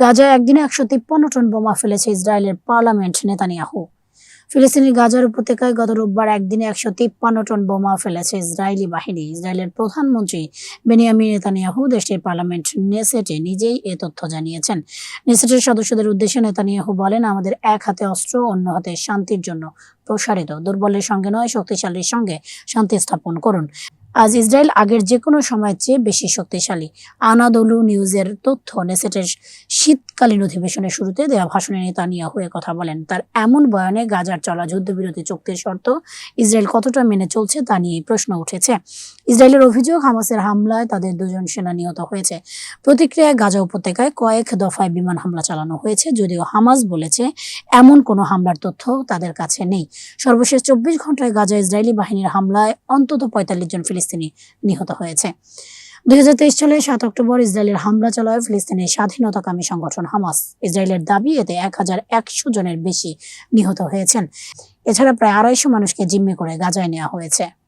গাজায় একদিনে একশো তিপ্পান্ন টন বোমা ফেলেছে ইসরায়েলের পার্লামেন্ট নেতানিয়াহু। ফিলিস্তিনি গাজার উপত্যকায় গত রোববার একদিনে একশো তিপ্পান্ন টন বোমা ফেলেছে ইসরায়েলি বাহিনী। ইসরায়েলের প্রধানমন্ত্রী বেনিয়ামিন নেতানিয়াহু দেশটির পার্লামেন্ট নেসেটে নিজেই এ তথ্য জানিয়েছেন। নেসেটের সদস্যদের উদ্দেশ্যে নেতানিয়াহু বলেন, আমাদের এক হাতে অস্ত্র, অন্য হাতে শান্তির জন্য প্রসারিত। দুর্বলের সঙ্গে নয়, শক্তিশালীর সঙ্গে শান্তি স্থাপন করুন। আজ ইসরায়েল আগের যে কোনো সময়ের চেয়ে বেশি শক্তিশালী। আনাদলু নিউজের তথ্য নেসেটের শীতকালীন অধিবেশনের শুরুতে দেওয়া ভাষণে নেতানিয়াহু এ কথা বলেন। তার এমন বয়ানে গাজার চলা যুদ্ধবিরতি চুক্তির শর্ত ইসরায়েল কতটা মেনে চলছে তা নিয়ে প্রশ্ন উঠেছে। ইসরায়েলের অভিযোগ, হামাসের হামলায় তাদের দুজন সেনা নিহত হয়েছে। প্রতিক্রিয়ায় গাজা উপত্যকায় কয়েক দফায় বিমান হামলা চালানো হয়েছে, যদিও হামাস বলেছে এমন কোনো হামলার তথ্য তাদের কাছে নেই। সর্বশেষ চব্বিশ ঘন্টায় গাজা ইসরায়েলি বাহিনীর হামলায় অন্তত পঁয়তাল্লিশ জন নিহত হয়েছে। দুই হাজার তেইশ সালে সাত অক্টোবর ইসরায়েলের হামলা চালায় ফিলিস্তিনের স্বাধীনতাকামী সংগঠন হামাস। ইসরায়েলের দাবি, এতে এক হাজার একশো জনের বেশি নিহত হয়েছেন। এছাড়া প্রায় আড়াইশো মানুষকে জিম্মি করে গাজায় নেওয়া হয়েছে।